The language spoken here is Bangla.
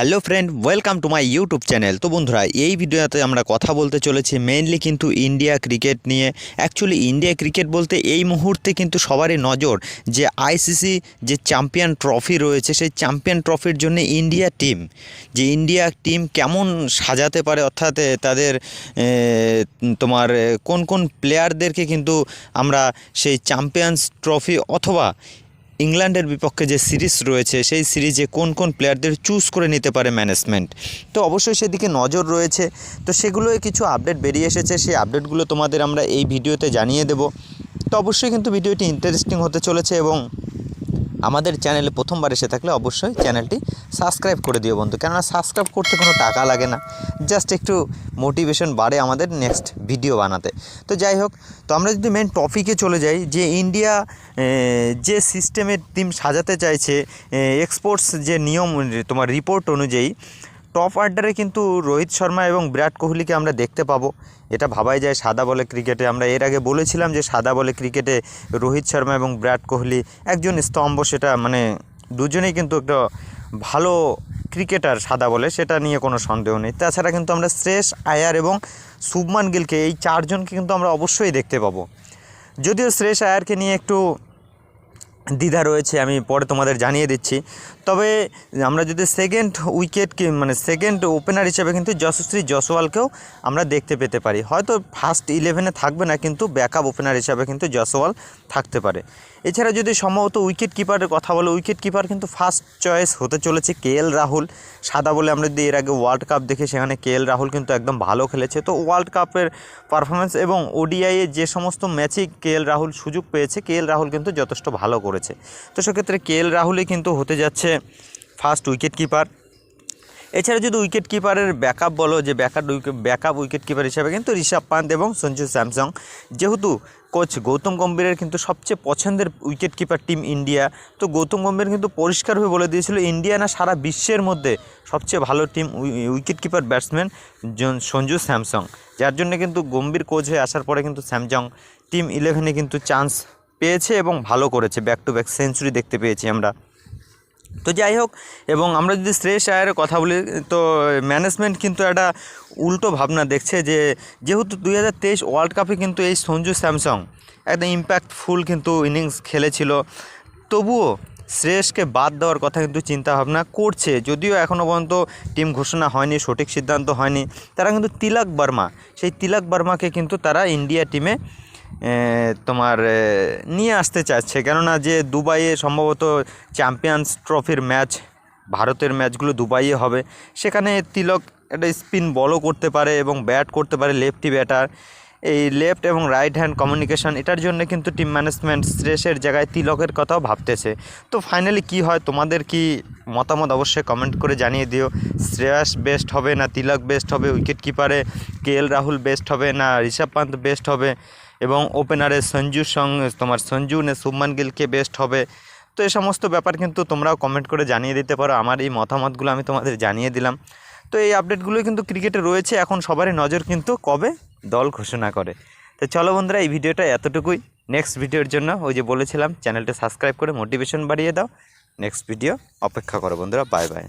Hello friend, welcome to my YouTube channel. তো বন্ধুরা, এই ভিডিওতে আমরা কথা বলতে চলেছি মেইনলি কিন্তু ইন্ডিয়া ক্রিকেট নিয়ে। অ্যাকচুয়ালি ইন্ডিয়া ক্রিকেট বলতে এই মুহূর্তে কিন্তু সবারই নজর যে আইসিসি যে চ্যাম্পিয়ন ট্রফি রয়েছে, সেই চ্যাম্পিয়ন ট্রফির জন্য ইন্ডিয়া টিম, যে ইন্ডিয়া টিম কেমন সাজাতে পারে, অর্থাৎ তাদের তোমার কোন কোন প্লেয়ারদেরকে কিন্তু আমরা সেই চ্যাম্পিয়ন্স ট্রফি অথবা ইংল্যান্ডের বিপক্ষে যে সিরিজ রয়েছে, সেই সিরিজে কোন কোন প্লেয়ারদের চুজ করে নিতে পারে ম্যানেজমেন্ট তো অবশ্যই সেদিকে নজর রয়েছে। তো সেগুলোই কিছু আপডেট বেরিয়ে এসেছে। সেই আপডেটগুলো তোমাদের আমরা এই ভিডিওতে জানিয়ে দেব। তো অবশ্যই কিন্তু ভিডিওটি ইন্টারেস্টিং হতে চলেছে এবং আমাদের চ্যানেলে প্রথমবার এসে থাকলে অবশ্যই চ্যানেলটি সাবস্ক্রাইব করে দিও বন্ধু। কেননা সাবস্ক্রাইব করতে কোনো টাকা লাগে না। জাস্ট একটু মোটিভেশন বাড়ে আমাদের নেক্সট ভিডিও বানাতে। তো যাই হোক, তো আমরা যদি মেন টপিকে চলে যাই, যে ইন্ডিয়া যে সিস্টেমের টিম সাজাতে চাইছে এক্সপোর্টস যে নিয়ম, তোমার রিপোর্ট অনুযায়ী টপ অর্ডারে কিন্তু রোহিত শর্মা এবং বিরাট কোহলিকে আমরা দেখতে পাবো। এটা ভাবাই যায় সাদা বলে ক্রিকেটে। আমরা এর আগে বলেছিলাম যে সাদা বলে ক্রিকেটে রোহিত শর্মা এবং বিরাট কোহলি একজন স্তম্ভ, সেটা মানে দুজনেই কিন্তু একটা ভালো ক্রিকেটার সাদা বলে, সেটা নিয়ে কোনো সন্দেহ নেই। তাছাড়া কিন্তু আমরা শ্রেষ আয়ার এবং শুভমান গিলকে, এই চারজনকে কিন্তু আমরা অবশ্যই দেখতে পাবো। যদিও শ্রেষ আয়ারকে নিয়ে একটু দ্বিধা রয়েছে, আমি পরে তোমাদের জানিয়ে দিচ্ছি। তবে আমরা যদি সেকেন্ড উইকেট মানে সেকেন্ড ওপেনার হিসেবে কিন্তু যশস্বী জসওয়ালকেও আমরা দেখতে পেতে পারি। হয়তো ফার্স্ট ইলেভেনে থাকবে না, কিন্তু ব্যাকআপ ওপেনার হিসাবে কিন্তু জসওয়াল থাকতে পারে। এছাড়া যদি সম্ভবত উইকেট কিপারের কথা বলো উইকেট কিপার কিন্তু ফার্স্ট চয়েস হতে চলেছে কে রাহুল সাদা বলে আমরা যদি এর আগে ওয়ার্ল্ড কাপ দেখি, সেখানে কে এল রাহুল কিন্তু একদম ভালো খেলেছে। তো ওয়ার্ল্ড কাপের পারফরমেন্স এবং ওডিআইয়ে যে সমস্ত ম্যাচে কে এল রাহুল সুযোগ পেয়েছে কে এল রাহুল কিন্তু যথেষ্ট ভালো করেছে। তো সেক্ষেত্রে কে এল রাহুলই কিন্তু হতে যাচ্ছে ফার্স্ট উইকেট কিপার এছাড়া যদি উইকেট কিপারের ব্যাকআপ বলো, যে ব্যাকআপ ব্যাকআপ উইকেট কিপার হিসাবে কিন্তু ঋষভ পান্ত এবং সঞ্জু স্যামসং, যেহেতু কোচ গৌতম গম্ভীরের কিন্তু সবচেয়ে পছন্দের উইকেট কিপার টিম ইন্ডিয়া তো গৌতম গম্ভীর কিন্তু পরিষ্কারভাবে বলে দিয়েছিল ইন্ডিয়া না, সারা বিশ্বের মধ্যে সবচেয়ে ভালো team wicket keeper batsman Sanju Samson. যার জন্য কিন্তু গম্ভীর কোচ হয়ে আসার পরে কিন্তু স্যামসং টিম ইলেভেনে কিন্তু চান্স পেয়েছে এবং ভালো করেছে ব্যাক টু ব্যাক সেঞ্চুরি দেখতে পেয়েছি আমরা। তো যাই হোক, এবং আমরা যদি শ্রেয়স আয়ারের কথা বলি, তো ম্যানেজমেন্ট কিন্তু একটা উল্টো ভাবনা দেখছে যে, যেহেতু দুই হাজার তেইশ ওয়ার্ল্ড কাপে কিন্তু এই সঞ্জু স্যামসং একদম ইম্প্যাক্টফুল কিন্তু ইনিংস খেলেছিল। তবুও শ্রেয়সকে বাদ দেওয়ার কথা কিন্তু চিন্তা ভাবনা করছে, যদিও এখনও পর্যন্ত টিম ঘোষণা হয়নি, সঠিক সিদ্ধান্ত হয়নি। তারা কিন্তু তিলক বর্মা, সেই তিলক বর্মাকে কিন্তু তারা ইন্ডিয়া টিমে তোমার নিয়ে আসতে চাচ্ছে। কেননা যে দুবাইয়ে সম্ভবত চ্যাম্পিয়ন্স ট্রফির ম্যাচ ভারতের ম্যাচগুলো দুবাইয়ে হবে। সেখানে তিলক একটা স্পিন বলও করতে পারে এবং ব্যাট করতে পারে লেফটি ব্যাটার এই লেফট এবং রাইট হ্যান্ড কমিউনিকেশন এটার জন্য কিন্তু টিম ম্যানেজমেন্ট শ্রেষের জায়গায় তিলকের কথাও ভাবতেছে। তো ফাইনালি কি হয়? তোমাদের কি মতামত অবশ্যই কমেন্ট করে জানিয়ে দিও। শ্রেয়াস বেস্ট হবে না তিলক বেস্ট হবে? উইকেট কিপারে কে এল রাহুল বেস্ট হবে না ঋষভ পান্ত বেস্ট হবে? এবং ওপেনারে সঞ্জুর সঙ্গে তোমার সঞ্জু নে শুভমান গিলকে বেস্ট হবে। তো এই সমস্ত ব্যাপার কিন্তু তোমরাও কমেন্ট করে জানিয়ে দিতে পারো। আমার এই মতামতগুলো আমি তোমাদের জানিয়ে দিলাম। তো এই আপডেটগুলো কিন্তু ক্রিকেটে রয়েছে। এখন সবারই নজর কিন্তু কবে দল ঘোষণা করে। তো চলো বন্ধুরা, এই ভিডিওটা এতটুকুই। নেক্সট ভিডিওর জন্য ওই যে বলেছিলাম চ্যানেলটা সাবস্ক্রাইব করে মোটিভেশন বাড়িয়ে দাও। নেক্সট ভিডিও অপেক্ষা করো বন্ধুরা। Bye bye